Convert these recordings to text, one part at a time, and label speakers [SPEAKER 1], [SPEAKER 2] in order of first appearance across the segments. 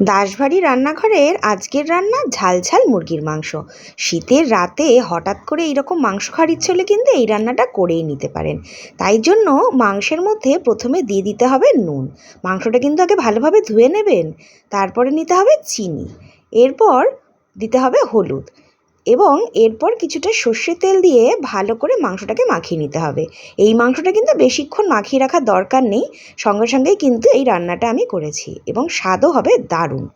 [SPEAKER 1] দাসবাড়ি রান্নাঘরের আজকের রান্না ঝাল ঝাল মুরগির মাংস। শীতের রাতে হঠাৎ করে এইরকম মাংস খাওয়ার ইচ্ছে হলে কিন্তু এই রান্নাটা করেই নিতে পারেন। তাই জন্য মাংসের মধ্যে প্রথমে দিয়ে দিতে হবে নুন। মাংসটা কিন্তু আগে ভালোভাবে ধুয়ে নেবেন। তারপরে নিতে হবে চিনি। এরপর দিতে হবে হলুদ। এবং এরপর কিছুটা সর্ষের তেল দিয়ে ভালো করে মাংসটাকে মাখিয়ে নিতে হবে। এই মাংসটা কিন্তু বেশিক্ষণ মাখিয়ে রাখার দরকার নেই। সঙ্গে সঙ্গেই কিন্তু এই রান্নাটা আমি করেছি এবং স্বাদও হবে দারুণ।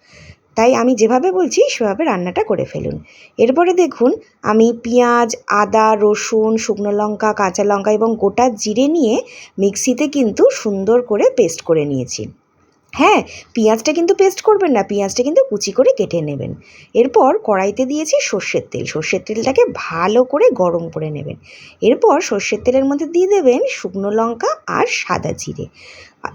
[SPEAKER 1] তাই আমি যেভাবে বলছি, সেভাবে রান্নাটা করে ফেলুন। এরপরে দেখুন, আমি পেঁয়াজ, আদা, রসুন, শুকনো লঙ্কা, কাঁচা লঙ্কা এবং গোটা জিরে নিয়ে মিক্সিতে কিন্তু সুন্দর করে পেস্ট করে নিয়েছি। হ্যাঁ পেঁয়াজটা কিন্তু পেস্ট করবেন না, পেঁয়াজটা কিন্তু কুচি করে কেটে নেবেন। এরপর কড়াইতে দিয়েছি সর্ষের তেল। সর্ষের তেলটাকে ভালো করে গরম করে নেবেন। এরপর সর্ষের তেলের মধ্যে দিয়ে দেবেন শুকনো লঙ্কা আর সাদা জিরে।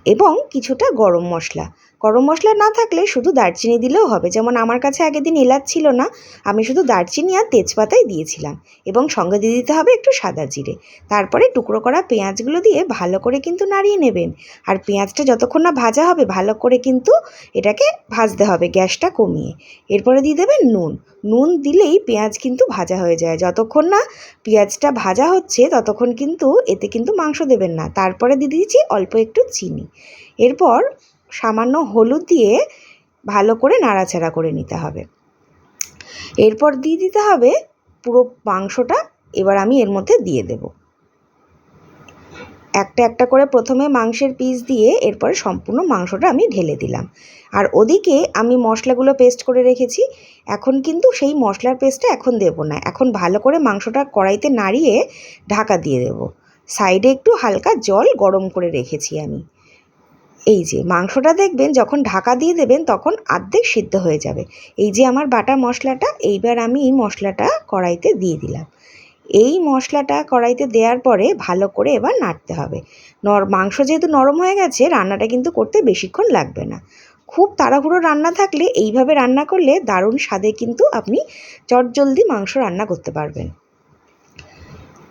[SPEAKER 1] এবং কিছুটা গরম মশলা। গরম মশলা না থাকলে শুধু দারচিনি দিলেও হবে। যেমন আমার কাছে আগের দিন এলাচ ছিল না, আমি শুধু দারচিনি আর তেজপাতাই দিয়েছিলাম এবং সঙ্গে দিয়ে দিতে হবে একটু সাদা জিরে। তারপরে টুকরো করা পেঁয়াজগুলো দিয়ে ভালো করে কিন্তু নাড়িয়ে নেবেন। আর পেঁয়াজটা যতক্ষণ না ভাজা হবে, ভালো করে কিন্তু এটাকে ভাজতে হবে গ্যাসটা কমিয়ে। এরপরে দিয়ে দেবেন নুন। নুন দিলেই পেঁয়াজ কিন্তু ভাজা হয়ে যায়। যতক্ষণ না পেঁয়াজটা ভাজা হচ্ছে, ততক্ষণ কিন্তু এতে কিন্তু মাংস দেবেন না। তারপরে দিয়ে দিয়েছি অল্প একটু চিনি। এরপর সামান্য হলুদ দিয়ে ভালো করে নাড়াচাড়া করে নিতে হবে। এরপর দিয়ে দিতে হবে পুরো মাংসটা, এবার আমি এর মধ্যে দিয়ে দেব। একটা একটা করে প্রথমে মাংসের পিস দিয়ে এরপরে সম্পূর্ণ মাংসটা আমি ঢেলে দিলাম। আর ওদিকে আমি মশলাগুলো পেস্ট করে রেখেছি। এখন কিন্তু সেই মশলার পেস্টটা এখন দেব না। এখন ভালো করে মাংসটা কড়াইতে নাড়িয়ে ঢাকা দিয়ে দেব। সাইডে একটু হালকা জল গরম করে রেখেছি আমি। এই যে, মাংসটা দেখবেন যখন ঢাকা দিয়ে দেবেন তখন আর্ধেক সিদ্ধ হয়ে যাবে। এই যে আমার বাটা মশলাটা, এইবার আমি এই মশলাটা কড়াইতে দিয়ে দিলাম। এই মশলাটা কড়াইতে দেওয়ার পরে ভালো করে এবার নাড়তে হবে। নর, মাংস যেহেতু নরম হয়ে গেছে, রান্নাটা কিন্তু করতে বেশিক্ষণ লাগবে না। খুব তাড়াহুড়ো রান্না থাকলে এইভাবে রান্না করলে দারুণ স্বাদে কিন্তু আপনি চটজলদি মাংস রান্না করতে পারবেন।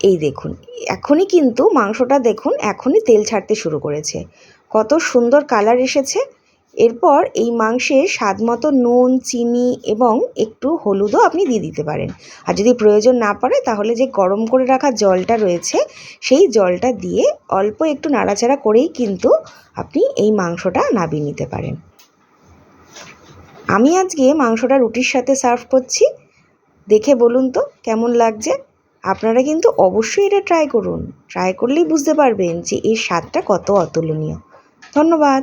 [SPEAKER 1] এই দেখুন, এখনই কিন্তু মাংসটা দেখুন, এখনই তেল ছাড়তে শুরু করেছে। কত সুন্দর কালার এসেছে। এরপর এই মাংসে স্বাদ মতো নুন, চিনি এবং একটু হলুদও আপনি দিয়ে দিতে পারেন। আর যদি প্রয়োজন না পড়ে, তাহলে যে গরম করে রাখা জলটা রয়েছে, সেই জলটা দিয়ে অল্প একটু নাড়াচাড়া করেই কিন্তু আপনি এই মাংসটা নাবিয়ে নিতে পারেন। আমি আজকে মাংসটা রুটির সাথে সার্ভ করছি। দেখে বলুন তো, কেমন লাগছে? আপনারা কিন্তু অবশ্যই এটা ট্রাই করুন। ট্রাই করলেই বুঝতে পারবেন যে এর স্বাদটা কত অতুলনীয়। ধন্যবাদ।